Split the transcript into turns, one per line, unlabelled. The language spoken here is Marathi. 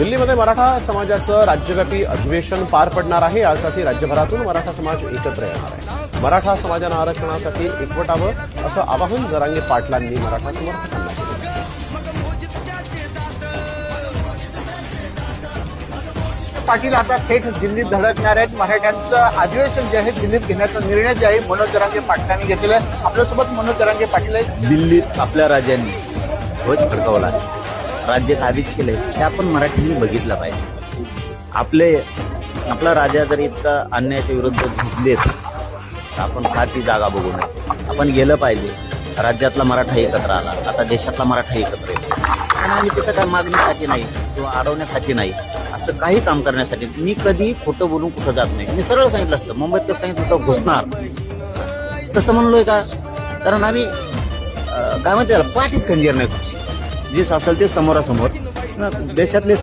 दिल्लीमध्ये मराठा समाजाचं राज्यव्यापी अधिवेशन पार पडणार आहे. यासाठी राज्यभरातून मराठा समाज एकत्र येणार आहे. मराठा समाजानं आरक्षणासाठी एकवटावं असं आवाहन जरांगे पाटलांनी मराठा समर्थकांना केलं.
पाटील आता थेट दिल्लीत धडकणार आहेत. मराठ्यांचं अधिवेशन जे आहे दिल्लीत घेण्याचा निर्णय जे आहे मनोज जरांगे पाटलांनी घेतलेला आहे. आपल्यासोबत मनोज जरांगे पाटील
दिल्लीत आपल्या राजांनी ध्वज फडकवला राज्य काबीज केले हे आपण मराठीने बघितलं पाहिजे. आपले आपला राजा जर इतका अन्यायाच्या विरुद्ध झुंजलेत तर आपण का ती जागा बघू नये. आपण गेलं पाहिजे राज्यातला मराठा एकत्र आला आता देशातला मराठा एकत्र येतो. आणि आम्ही तिथं काय मागणीसाठी नाही किंवा अडवण्यासाठी नाही असं काही काम करण्यासाठी मी कधी खोटं बोलून कुठं जात नाही. मी सरळ सांगितलं असतं मुंबईत कसं सांगितलं होतं घुसणार. तसं म्हणलोय का? कारण आम्ही काय म्हणते त्याला पाठीत खंजीर नाही खुशी जे असेल ते समोरासमोर. देशातले